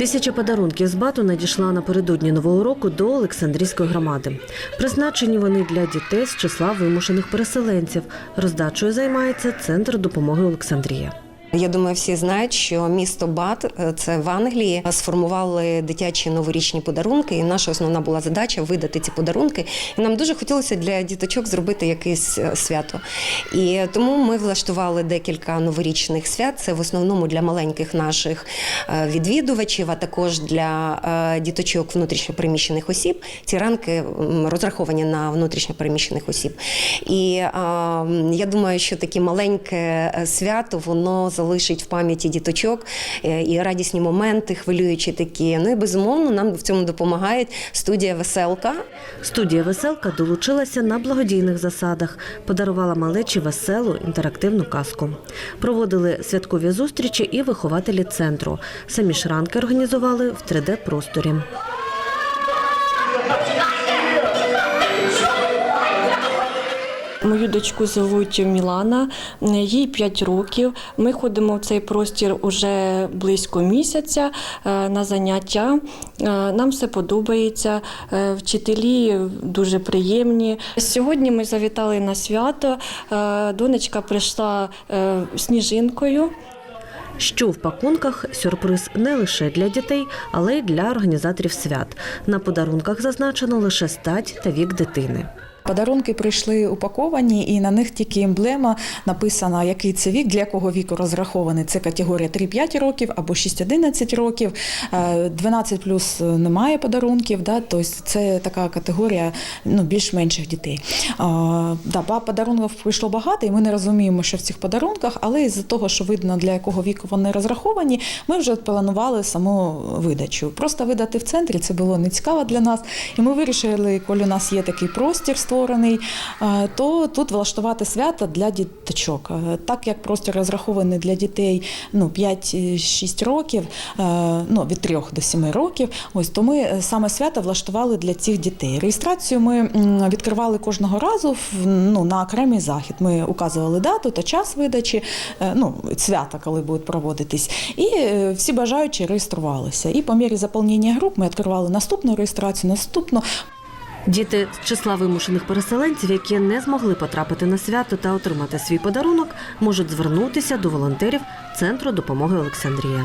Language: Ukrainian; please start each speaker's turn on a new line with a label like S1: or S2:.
S1: Тисяча подарунків з бату надійшла напередодні нового року до Олександрійської громади. Призначені вони для дітей з числа вимушених переселенців. Роздачою займається центр допомоги Олександрія.
S2: Я думаю, всі знають, що місто Бат, е, це в Англії, сформували дитячі новорічні подарунки. І наша основна була задача видати ці подарунки. І нам дуже хотілося для діточок зробити якесь е, свято. І тому ми влаштували декілька новорічних свят. Це в основному для маленьких наших е, відвідувачів, а також для е, діточок внутрішньопереміщених осіб. Ці ранки розраховані на внутрішньопереміщених осіб. І е, я думаю, що таке маленьке е, свято воно залишить в пам'яті діточок е, і радісні моменти, хвилюючі такі. Ну і безумовно нам в цьому допомагає студія Веселка.
S1: Студія Веселка долучилася на благодійних засадах, подарувала малечі веселу інтерактивну казку. Проводили святкові зустрічі і вихователі центру. Самі ж ранки організували в 3D-просторі.
S3: Мою дочку звуть Мілана, їй 5 років. Ми ходимо в цей простір уже близько місяця е, на заняття. Е, Нам все подобається. Е, Вчителі дуже приємні. Сьогодні ми завітали на свято. Донечка прийшла сніжинкою.
S1: Що в пакунках сюрприз не лише для дітей, але й для організаторів свят. На подарунках зазначено лише стать та вік дитини.
S4: Подарунки прийшли упаковані, і на них тільки емблема написана, який це вік, для якого віку розрахований. Це категорія 3-5 років або 6-11 років. Е, 12 плюс немає подарунків, да, тобто це така категорія ну, більш менших дітей. А, да, подарунків прийшло багато, і ми не розуміємо, що в цих подарунках, але із-за того, що видно, для якого віку вони розраховані, ми вже планували саму видачу. Просто видати в центрі це було не цікаво для нас. І ми вирішили, коли у нас є такий простір створений, то тут влаштувати свято для діточок. Так як простір розрахований для дітей ну, 5-6 років, ну, від 3 до 7 років, ось то ми е, саме свято влаштували для цих дітей. Реєстрацію ми відкривали кожного разу ну, на окремий захід. Ми указували дату та час видачі, е, ну, свята, коли будуть проводитись. І е, всі бажаючі реєструвалися. І по мірі заповнення груп ми відкривали наступну реєстрацію, наступну.
S1: Діти з числа вимушених переселенців, які не змогли потрапити на свято та отримати свій подарунок, можуть звернутися до волонтерів Центру допомоги Олександрія.